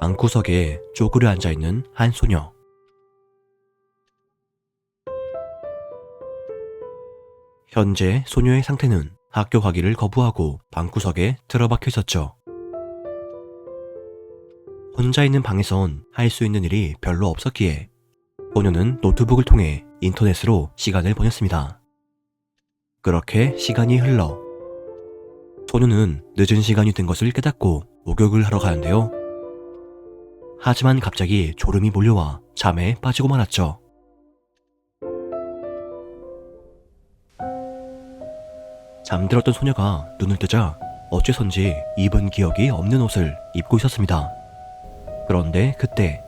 방구석에 쪼그려 앉아 있는 한 소녀. 현재 소녀의 상태는 학교 가기를 거부하고 방구석에 틀어박혀 있었죠. 혼자 있는 방에선 할 수 있는 일이 별로 없었기에 소녀는 노트북을 통해 인터넷으로 시간을 보냈습니다. 그렇게 시간이 흘러 소녀는 늦은 시간이 된 것을 깨닫고 목욕을 하러 가는데요. 하지만 갑자기 졸음이 몰려와 잠에 빠지고 말았죠. 잠들었던 소녀가 눈을 뜨자 어째선지 입은 기억이 없는 옷을 입고 있었습니다. 그런데 그때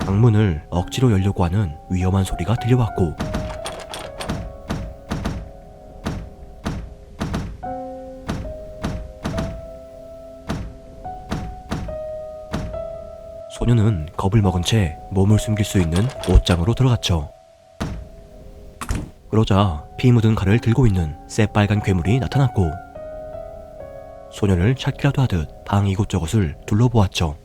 방문을 억지로 열려고 하는 위험한 소리가 들려왔고 겁을 먹은 채 몸을 숨길 수 있는 옷장으로 들어갔죠. 그러자 피 묻은 칼을 들고 있는 새빨간 괴물이 나타났고 소녀를 찾기라도 하듯 방 이곳저곳을 둘러보았죠.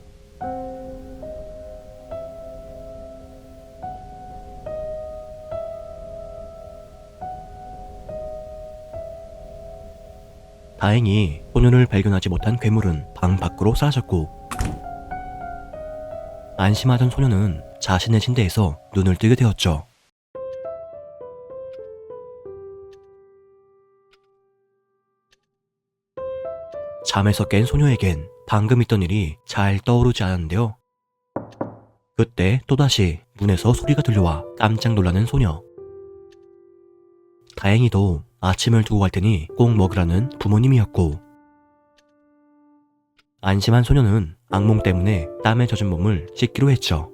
다행히 소녀를 발견하지 못한 괴물은 방 밖으로 사라졌고 안심하던 소녀는 자신의 침대에서 눈을 뜨게 되었죠. 잠에서 깬 소녀에겐 방금 있던 일이 잘 떠오르지 않았는데요. 그때 또다시 문에서 소리가 들려와 깜짝 놀라는 소녀. 다행히도 아침을 두고 갈 테니 꼭 먹으라는 부모님이었고, 안심한 소녀는 악몽 때문에 땀에 젖은 몸을 씻기로 했죠.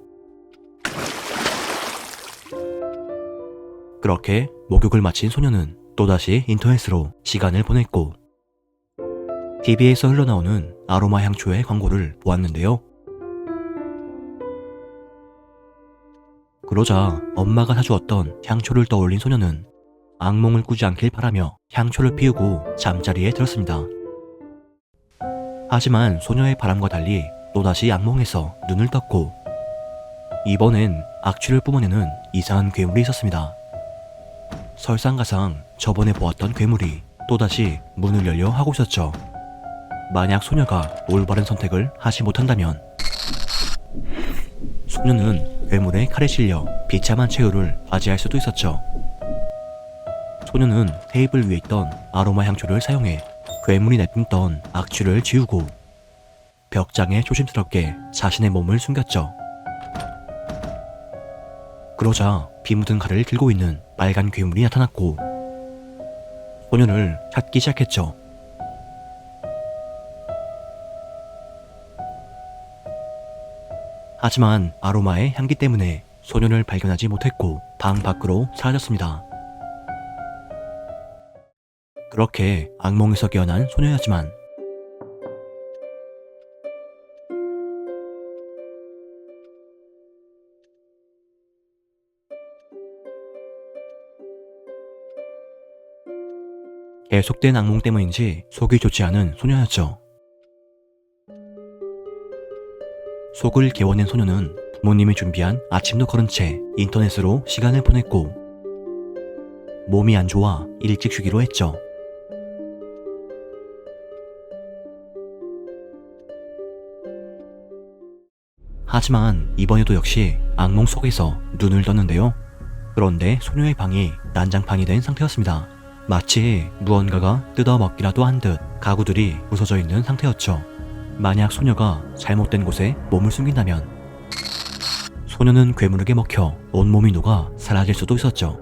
그렇게 목욕을 마친 소녀는 또다시 인터넷으로 시간을 보냈고, TV에서 흘러나오는 아로마 향초의 광고를 보았는데요. 그러자 엄마가 사주었던 향초를 떠올린 소녀는 악몽을 꾸지 않길 바라며 향초를 피우고 잠자리에 들었습니다. 하지만 소녀의 바람과 달리 또다시 악몽에서 눈을 떴고 이번엔 악취를 뿜어내는 이상한 괴물이 있었습니다. 설상가상 저번에 보았던 괴물이 또다시 문을 열려 하고 있었죠. 만약 소녀가 올바른 선택을 하지 못한다면 소녀는 괴물의 칼에 실려 비참한 최후를 맞이할 수도 있었죠. 소녀는 테이블 위에 있던 아로마 향초를 사용해 괴물이 내뿜던 악취를 지우고 벽장에 조심스럽게 자신의 몸을 숨겼죠. 그러자 비 묻은 칼을 들고 있는 빨간 괴물이 나타났고 소녀를 찾기 시작했죠. 하지만 아로마의 향기 때문에 소년을 발견하지 못했고 방 밖으로 사라졌습니다. 그렇게 악몽에서 깨어난 소녀였지만 계속된 악몽 때문인지 속이 좋지 않은 소녀였죠. 속을 개워낸 소녀는 부모님이 준비한 아침도 거른 채 인터넷으로 시간을 보냈고 몸이 안 좋아 일찍 쉬기로 했죠. 하지만 이번에도 역시 악몽 속에서 눈을 떴는데요. 그런데 소녀의 방이 난장판이 된 상태였습니다. 마치 무언가가 뜯어먹기라도 한 듯 가구들이 부서져 있는 상태였죠. 만약 소녀가 잘못된 곳에 몸을 숨긴다면 소녀는 괴물에게 먹혀 온몸이 녹아 사라질 수도 있었죠.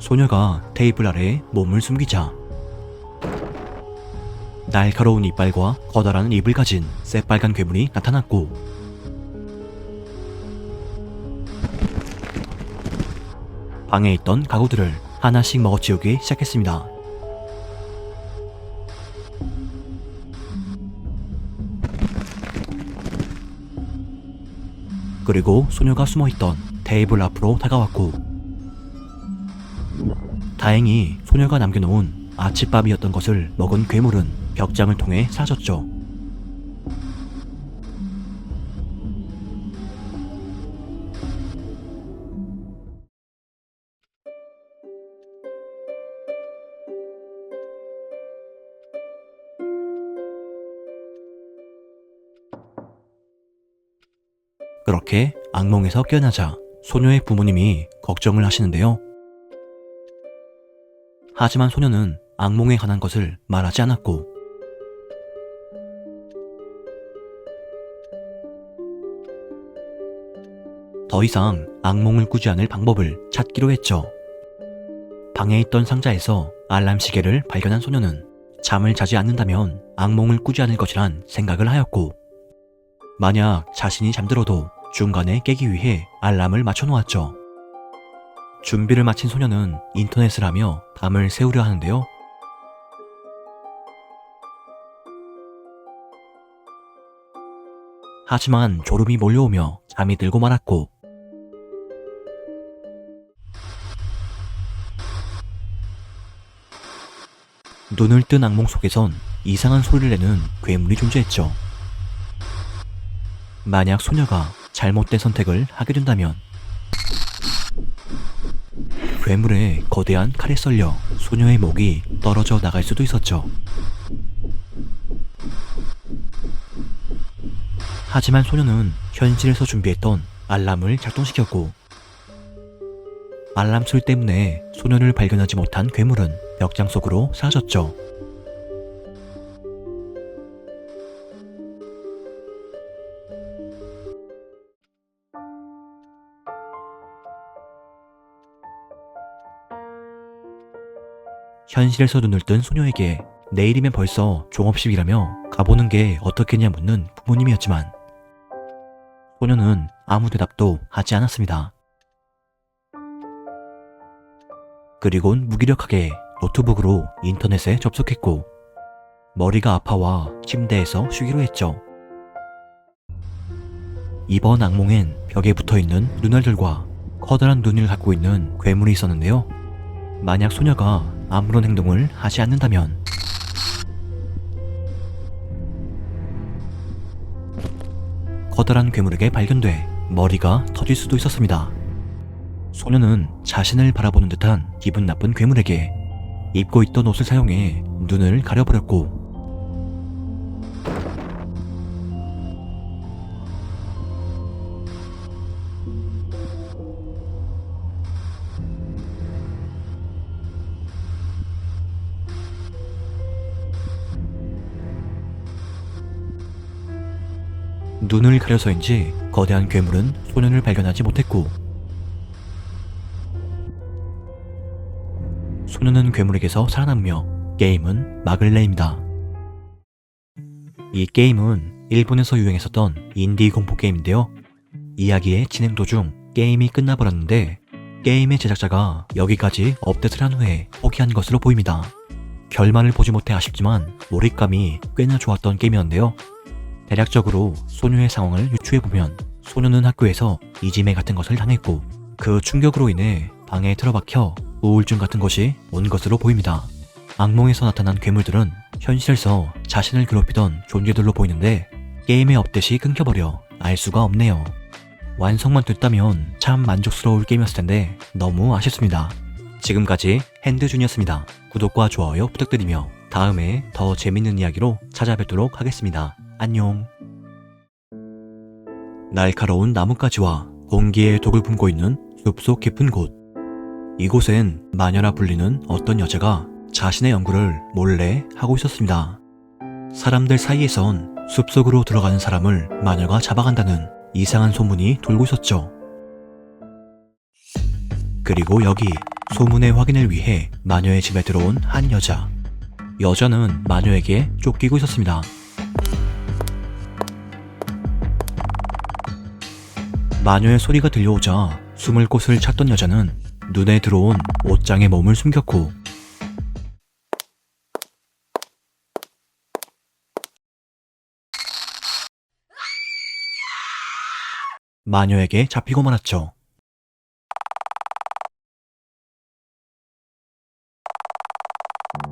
소녀가 테이블 아래에 몸을 숨기자 날카로운 이빨과 커다란 입을 가진 새빨간 괴물이 나타났고 방에 있던 가구들을 하나씩 먹어 치우기 시작했습니다. 그리고 소녀가 숨어 있던 테이블 앞으로 다가왔고 다행히 소녀가 남겨놓은 아침밥이었던 것을 먹은 괴물은 벽장을 통해 사라졌죠. 그렇게 악몽에서 깨어나자 소녀의 부모님이 걱정을 하시는데요. 하지만 소녀는 악몽에 관한 것을 말하지 않았고 더 이상 악몽을 꾸지 않을 방법을 찾기로 했죠. 방에 있던 상자에서 알람 시계를 발견한 소녀는 잠을 자지 않는다면 악몽을 꾸지 않을 것이란 생각을 하였고 만약 자신이 잠들어도 중간에 깨기 위해 알람을 맞춰 놓았죠. 준비를 마친 소녀는 인터넷을 하며 밤을 새우려 하는데요. 하지만 졸음이 몰려오며 잠이 들고 말았고 눈을 뜬 악몽 속에선 이상한 소리를 내는 괴물이 존재했죠. 만약 소녀가 잘못된 선택을 하게 된다면 괴물의 거대한 칼에 썰려 소녀의 목이 떨어져 나갈 수도 있었죠. 하지만 소녀는 현실에서 준비했던 알람을 작동시켰고 알람 소리 때문에 소녀를 발견하지 못한 괴물은 벽장 속으로 사라졌죠. 현실에서 눈을 뜬 소녀에게 내일이면 벌써 종업식이라며 가보는 게 어떻겠냐 묻는 부모님이었지만 소녀는 아무 대답도 하지 않았습니다. 그리곤 무기력하게 노트북으로 인터넷에 접속했고 머리가 아파와 침대에서 쉬기로 했죠. 이번 악몽엔 벽에 붙어 있는 눈알들과 커다란 눈을 갖고 있는 괴물이 있었는데요. 만약 소녀가 아무런 행동을 하지 않는다면 커다란 괴물에게 발견돼 머리가 터질 수도 있었습니다. 소녀는 자신을 바라보는 듯한 기분 나쁜 괴물에게 입고 있던 옷을 사용해 눈을 가려버렸고 눈을 가려서인지 거대한 괴물은 소년을 발견하지 못했고 소년은 괴물에게서 살아남으며 게임은 마글레입니다. 이 게임은 일본에서 유행했었던 인디 공포 게임인데요. 이야기의 진행 도중 게임이 끝나버렸는데 게임의 제작자가 여기까지 업데이트를 한 후에 포기한 것으로 보입니다. 결말을 보지 못해 아쉽지만 몰입감이 꽤나 좋았던 게임이었는데요. 대략적으로 소녀의 상황을 유추해보면 소녀는 학교에서 이지매 같은 것을 당했고 그 충격으로 인해 방에 틀어박혀 우울증 같은 것이 온 것으로 보입니다. 악몽에서 나타난 괴물들은 현실에서 자신을 괴롭히던 존재들로 보이는데 게임의 업데이트이 끊겨버려 알 수가 없네요. 완성만 됐다면 참 만족스러울 게임이었을 텐데 너무 아쉽습니다. 지금까지 핸드준이었습니다. 구독과 좋아요 부탁드리며 다음에 더 재밌는 이야기로 찾아뵙도록 하겠습니다. 안녕. 날카로운 나뭇가지와 공기에 독을 품고 있는 숲속 깊은 곳. 이곳엔 마녀라 불리는 어떤 여자가 자신의 연구를 몰래 하고 있었습니다. 사람들 사이에선 숲속으로 들어가는 사람을 마녀가 잡아간다는 이상한 소문이 돌고 있었죠. 그리고 여기 소문의 확인을 위해 마녀의 집에 들어온 한 여자. 여자는 마녀에게 쫓기고 있었습니다. 마녀의 소리가 들려오자 숨을 곳을 찾던 여자는 눈에 들어온 옷장에 몸을 숨겼고 마녀에게 잡히고 말았죠.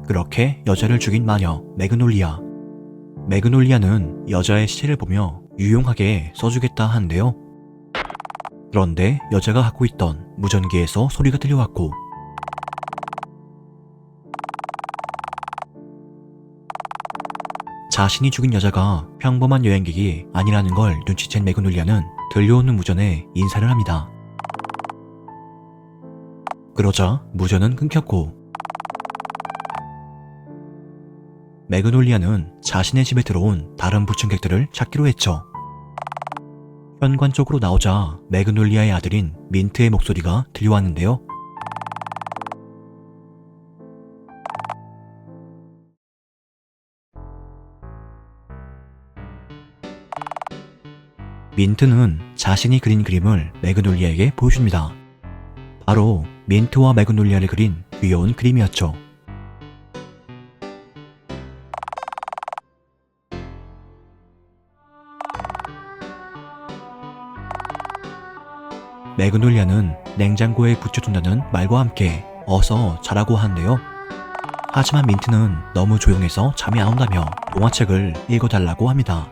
그렇게 여자를 죽인 마녀 매그놀리아. 매그놀리아는 여자의 시체를 보며 유용하게 써주겠다 하는데요. 그런데 여자가 갖고 있던 무전기에서 소리가 들려왔고 자신이 죽인 여자가 평범한 여행객이 아니라는 걸 눈치챈 매그놀리아는 들려오는 무전에 인사를 합니다. 그러자 무전은 끊겼고 매그놀리아는 자신의 집에 들어온 다른 부충객들을 찾기로 했죠. 현관 쪽으로 나오자 매그놀리아의 아들인 민트의 목소리가 들려왔는데요. 민트는 자신이 그린 그림을 매그놀리아에게 보여줍니다. 바로 민트와 매그놀리아를 그린 귀여운 그림이었죠. 매그놀리아는 냉장고에 붙여둔다는 말과 함께 어서 자라고 하는데요. 하지만 민트는 너무 조용해서 잠이 안 온다며 동화책을 읽어달라고 합니다.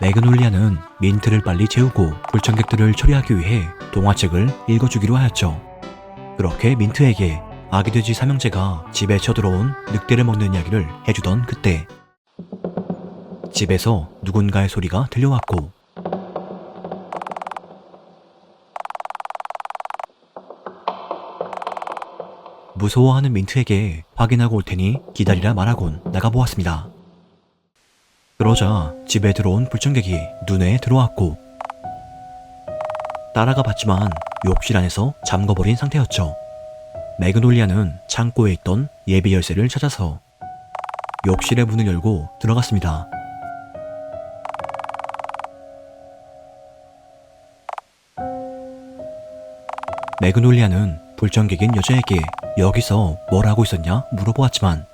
매그놀리아는 민트를 빨리 재우고 불청객들을 처리하기 위해 동화책을 읽어주기로 하였죠. 그렇게 민트에게 아기 돼지 삼형제가 집에 쳐들어온 늑대를 먹는 이야기를 해주던 그때 집에서 누군가의 소리가 들려왔고 무서워하는 민트에게 확인하고 올 테니 기다리라 말하곤 나가보았습니다. 그러자 집에 들어온 불청객이 눈에 들어왔고 따라가 봤지만 욕실 안에서 잠궈버린 상태였죠. 매그놀리아는 창고에 있던 예비 열쇠를 찾아서 욕실의 문을 열고 들어갔습니다. 매그놀리아는 불청객인 여자에게 여기서 뭘 하고 있었냐 물어보았지만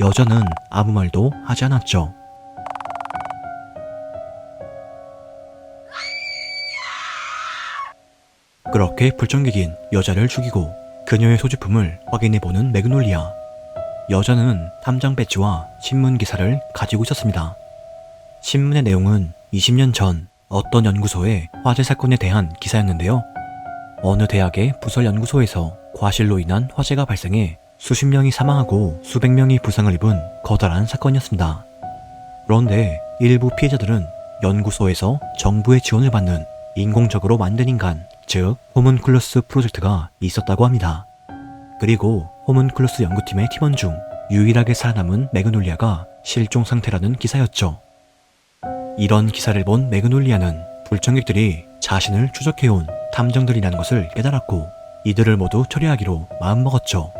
여자는 아무 말도 하지 않았죠. 그렇게 불청객인 여자를 죽이고 그녀의 소지품을 확인해보는 매그놀리아. 여자는 탐정 배지와 신문 기사를 가지고 있었습니다. 신문의 내용은 20년 전 어떤 연구소의 화재 사건에 대한 기사였는데요. 어느 대학의 부설 연구소에서 과실로 인한 화재가 발생해 수십 명이 사망하고 수백 명이 부상을 입은 거달한 사건이었습니다. 그런데 일부 피해자들은 연구소에서 정부의 지원을 받는 인공적으로 만든 인간, 즉 호문클루스 프로젝트가 있었다고 합니다. 그리고 호문클루스 연구팀의 팀원 중 유일하게 살아남은 매그놀리아가 실종 상태라는 기사였죠. 이런 기사를 본 매그놀리아는 불청객들이 자신을 추적해온 탐정들이라는 것을 깨달았고 이들을 모두 처리하기로 마음먹었죠.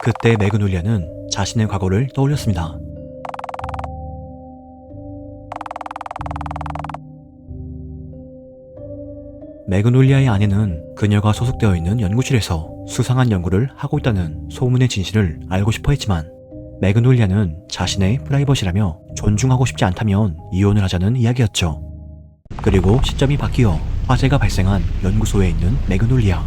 그때 매그놀리아는 자신의 과거를 떠올렸습니다. 매그놀리아의 아내는 그녀가 소속되어 있는 연구실에서 수상한 연구를 하고 있다는 소문의 진실을 알고 싶어 했지만 매그놀리아는 자신의 프라이버시라며 존중하고 싶지 않다면 이혼을 하자는 이야기였죠. 그리고 시점이 바뀌어 화재가 발생한 연구소에 있는 매그놀리아.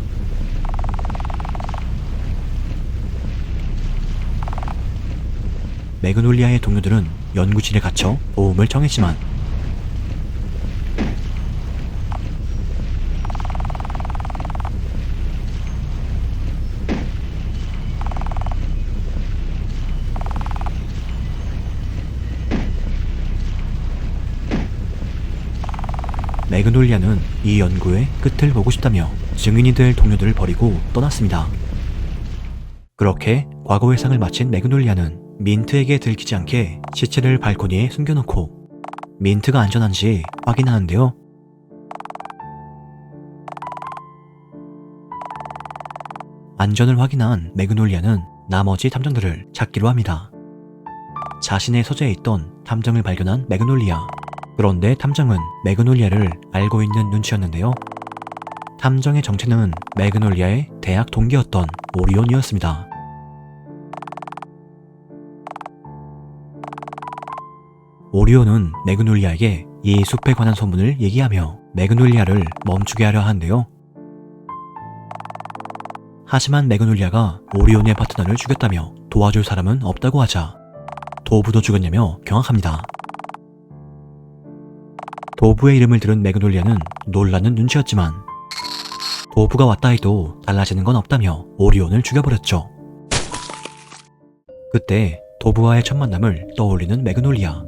매그놀리아의 동료들은 연구실에 갇혀 도움을 청했지만 매그놀리아는 이 연구의 끝을 보고 싶다며 증인이 될 동료들을 버리고 떠났습니다. 그렇게 과거 회상을 마친 매그놀리아는 민트에게 들키지 않게 시체를 발코니에 숨겨놓고 민트가 안전한지 확인하는데요. 안전을 확인한 매그놀리아는 나머지 탐정들을 찾기로 합니다. 자신의 서재에 있던 탐정을 발견한 매그놀리아. 그런데 탐정은 매그놀리아를 알고 있는 눈치였는데요. 탐정의 정체는 매그놀리아의 대학 동기였던 오리온이었습니다. 오리온은 매그놀리아에게 이 숲에 관한 소문을 얘기하며 매그놀리아를 멈추게 하려 하는데요. 하지만 매그놀리아가 오리온의 파트너를 죽였다며 도와줄 사람은 없다고 하자 도부도 죽였냐며 경악합니다. 도부의 이름을 들은 매그놀리아는 놀라는 눈치였지만 도부가 왔다 해도 달라지는 건 없다며 오리온을 죽여버렸죠. 그때 도부와의 첫 만남을 떠올리는 매그놀리아.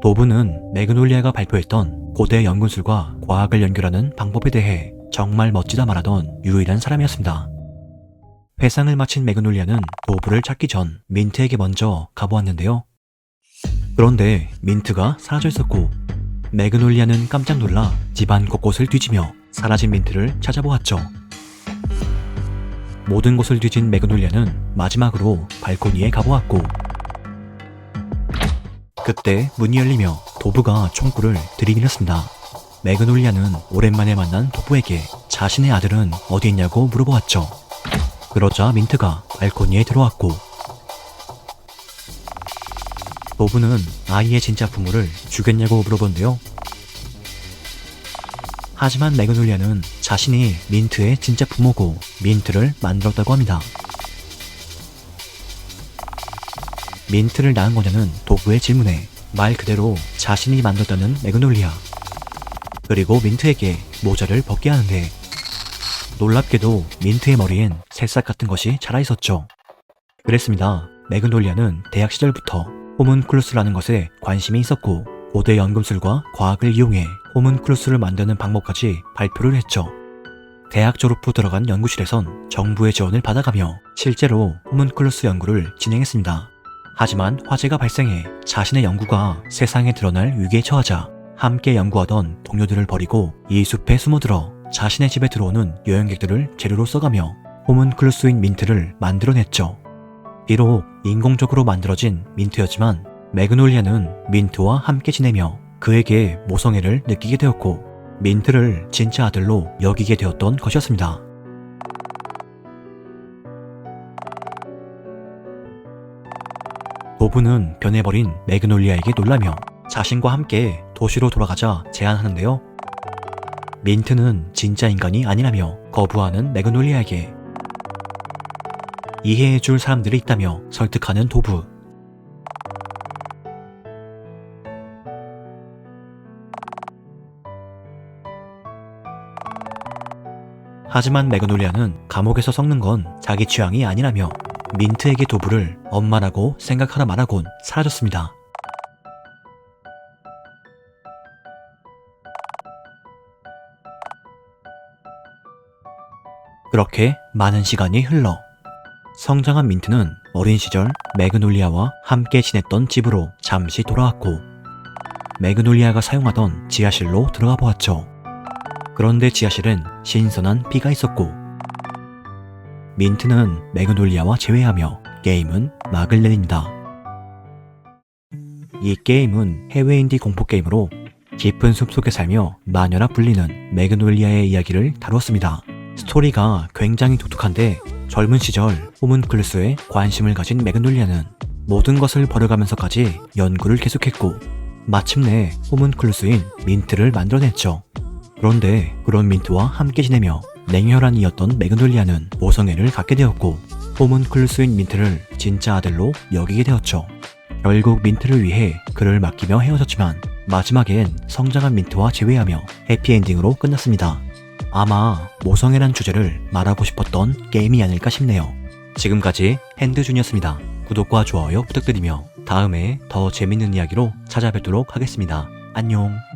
도부는 매그놀리아가 발표했던 고대 연gun술과 과학을 연결하는 방법에 대해 정말 멋지다 말하던 유일한 사람이었습니다. 회상을 마친 매그놀리아는 도부를 찾기 전 민트에게 먼저 가보았는데요. 그런데 민트가 사라져 있었고 매그놀리아는 깜짝 놀라 집안 곳곳을 뒤지며 사라진 민트를 찾아보았죠. 모든 곳을 뒤진 매그놀리아는 마지막으로 발코니에 가보았고 그때 문이 열리며 도부가 총구를 들이밀었습니다. 매그놀리아는 오랜만에 만난 도부에게 자신의 아들은 어디 있냐고 물어보았죠. 그러자 민트가 발코니에 들어왔고 도부는 아이의 진짜 부모를 죽였냐고 물어본대요. 하지만 매그놀리아는 자신이 민트의 진짜 부모고 민트를 만들었다고 합니다. 민트를 낳은 거냐는 도부의 질문에 말 그대로 자신이 만들었다는 매그놀리아. 그리고 민트에게 모자를 벗게 하는데 놀랍게도 민트의 머리엔 새싹 같은 것이 자라 있었죠. 그랬습니다. 매그놀리아는 대학 시절부터 호문클루스라는 것에 관심이 있었고 고대 연금술과 과학을 이용해 호문클루스를 만드는 방법까지 발표를 했죠. 대학 졸업 후 들어간 연구실에선 정부의 지원을 받아가며 실제로 호문클루스 연구를 진행했습니다. 하지만 화재가 발생해 자신의 연구가 세상에 드러날 위기에 처하자 함께 연구하던 동료들을 버리고 이 숲에 숨어들어 자신의 집에 들어오는 여행객들을 재료로 써가며 호문클루스인 민트를 만들어냈죠. 비록 인공적으로 만들어진 민트였지만 매그놀리아는 민트와 함께 지내며 그에게 모성애를 느끼게 되었고 민트를 진짜 아들로 여기게 되었던 것이었습니다. 도부는 변해버린 매그놀리아에게 놀라며 자신과 함께 도시로 돌아가자 제안하는데요. 민트는 진짜 인간이 아니라며 거부하는 매그놀리아에게 이해해줄 사람들이 있다며 설득하는 도부. 하지만 매그놀리아는 감옥에서 썩는 건 자기 취향이 아니라며 민트에게 도부를 엄마라고 생각하라 말하곤 사라졌습니다. 그렇게 많은 시간이 흘러 성장한 민트는 어린 시절 매그놀리아와 함께 지냈던 집으로 잠시 돌아왔고 매그놀리아가 사용하던 지하실로 들어가 보았죠. 그런데 지하실엔 신선한 피가 있었고 민트는 매그놀리아와 재회하며 게임은 막을 내립니다. 이 게임은 해외 인디 공포 게임으로 깊은 숲속에 살며 마녀라 불리는 매그놀리아의 이야기를 다루었습니다. 스토리가 굉장히 독특한데 젊은 시절 호문클루스에 관심을 가진 매그놀리아는 모든 것을 버려가면서까지 연구를 계속했고 마침내 호문클루스인 민트를 만들어냈죠. 그런데 그런 민트와 함께 지내며 냉혈한이었던 매그놀리아는 모성애를 갖게 되었고 호문클루스인 민트를 진짜 아들로 여기게 되었죠. 결국 민트를 위해 그를 맡기며 헤어졌지만 마지막엔 성장한 민트와 재회하며 해피엔딩으로 끝났습니다. 아마 모성애란 주제를 말하고 싶었던 게임이 아닐까 싶네요. 지금까지 핸드준이었습니다. 구독과 좋아요 부탁드리며 다음에 더 재밌는 이야기로 찾아뵙도록 하겠습니다. 안녕.